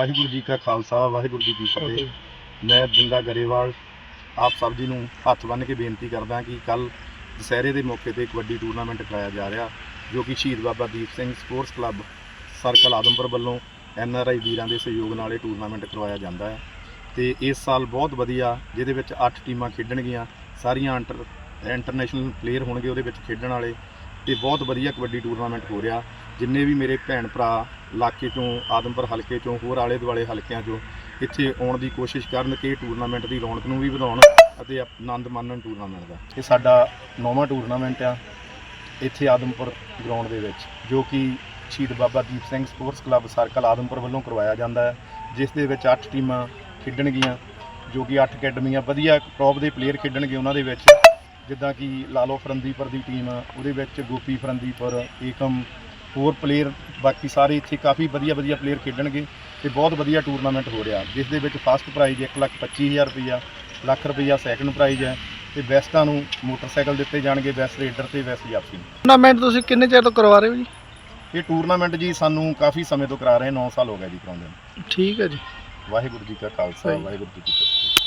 ਵਾਹਿਗੁਰੂ ਜੀ ਕਾ ਖਾਲਸਾ ਵਾਹਿਗੁਰੂ ਜੀ ਕੀ ਫਤਿਹ। ਮੈਂ ਬਿੰਦਾ ਗਰੇਵਾਲ ਆਪ ਸਭ ਜੀ ਨੂੰ ਹੱਥ ਬੰਨ੍ਹ ਕੇ ਬੇਨਤੀ ਕਰਦਾ ਕਿ ਕੱਲ ਦੁਸਹਿਰੇ ਦੇ ਮੌਕੇ ਤੇ ਕਬੱਡੀ ਟੂਰਨਾਮੈਂਟ ਕਰਾਇਆ ਜਾ ਰਿਹਾ ਜੋ ਕਿ ਸ਼ਹੀਦ Baba Deep Singh sports club circle Adampur ਵੱਲੋਂ ਐਨ ਆਰ ਆਈ ਵੀਰਾਂ ਦੇ ਸਹਿਯੋਗ ਨਾਲ ਇਹ ਟੂਰਨਾਮੈਂਟ ਕਰਵਾਇਆ ਜਾਂਦਾ ਹੈ। ਤੇ ਇਸ ਸਾਲ ਬਹੁਤ ਵਧੀਆ ਜਿਹਦੇ ਵਿੱਚ 8 ਟੀਮਾਂ ਖੇਡਣਗੀਆਂ ਸਾਰੀਆਂ ਇੰਟਰ ਇੰਟਰਨੈਸ਼ਨਲ ਪਲੇਅਰ ਹੋਣਗੇ ਉਹਦੇ ਵਿੱਚ ਖੇਡਣ ਵਾਲੇ ਤੇ ਬਹੁਤ ਵਧੀਆ ਕਬੱਡੀ ਟੂਰਨਾਮੈਂਟ ਹੋ ਰਿਹਾ। ਜਿੰਨੇ ਵੀ ਮੇਰੇ ਭੈਣ ਭਰਾ ਇਲਾਕੇ ਚੋਂ, ਆਦਮਪੁਰ ਹਲਕੇ ਚੋਂ, ਹੋਰ ਆਲੇ ਦੁਆਲੇ ਹਲਕਿਆਂ ਚੋਂ ਇੱਥੇ ਆਉਣ ਦੀ ਕੋਸ਼ਿਸ਼ ਕਰਨ ਕਿ ਟੂਰਨਾਮੈਂਟ ਦੀ ਰੌਣਕ ਨੂੰ ਵੀ ਵਧਾਉਣ ਅਤੇ ਆਨੰਦ ਮਾਣਨ ਟੂਰਨਾਮੈਂਟ ਦਾ। ਇਹ ਸਾਡਾ ਨੌਵਾਂ ਟੂਰਨਾਮੈਂਟ ਆ ਇੱਥੇ ਆਦਮਪੁਰ ਗਰਾਊਂਡ ਦੇ ਵਿੱਚ, ਜੋ ਕਿ ਸ਼ਹੀਦ Baba Deep Singh sports club circle Adampur ਵੱਲੋਂ ਕਰਵਾਇਆ ਜਾਂਦਾ ਹੈ, ਜਿਸ ਦੇ ਵਿੱਚ 8 ਟੀਮਾਂ ਖੇਡਣਗੀਆਂ, ਜੋ ਕਿ 8 ਅਕੈਡਮੀਆਂ, ਵਧੀਆ ਟੌਪ ਦੇ ਪਲੇਅਰ ਖੇਡਣਗੇ ਉਹਨਾਂ ਦੇ ਵਿੱਚ। ਜਿੱਦਾਂ ਕਿ ਲਾਲੋ ਫਰੰਦੀਪੁਰ ਦੀ ਟੀਮ ਉਹਦੇ ਵਿੱਚ ਗੋਪੀ ਫਰੰਦੀਪੁਰ ਏਕਮ ਹੋਰ ਪਲੇਅਰ ਬਾਕੀ ਸਾਰੇ ਇੱਥੇ ਕਾਫੀ ਵਧੀਆ ਵਧੀਆ ਪਲੇਅਰ ਖੇਡਣਗੇ ਤੇ ਬਹੁਤ ਵਧੀਆ ਟੂਰਨਾਮੈਂਟ ਹੋ ਰਿਹਾ। ਜਿਸ ਦੇ ਵਿੱਚ ਫਸਟ ਪ੍ਰਾਈਜ਼ 125000 ਰੁਪਈਆ ਲੱਖ ਰੁਪਈਆ ਸੈਕੰਡ ਪ੍ਰਾਈਜ਼ ਹੈ ਤੇ ਬੈਸਟਾਂ ਨੂੰ ਮੋਟਰਸਾਈਕਲ ਦਿੱਤੇ ਜਾਣਗੇ ਬੈਸਟ ਰੇਡਰ ਤੇ ਬੈਸਟ ਜਾਫੀ ਟੂਰਨਾਮੈਂਟ ਤੁਸੀਂ ਕਿੰਨੇ ਚਿਰ ਤੋਂ ਕਰਵਾ ਰਹੇ ਹੋ ਜੀ? ਇਹ ਟੂਰਨਾਮੈਂਟ ਜੀ ਸਾਨੂੰ ਕਾਫੀ ਸਮੇਂ ਤੋਂ ਕਰਾ ਰਹੇ 9 ਸਾਲ ਹੋ ਗਏ ਜੀ ਕਰਾਉਂਦੇ ਨੂੰ। ਠੀਕ ਹੈ ਜੀ। ਵਾਹਿਗੁਰੂ ਜੀ ਕਾ ਖਾਲਸਾ। ਵਾਹਿਗੁਰੂ ਜੀ ਕੀ ਫਤਿਹ।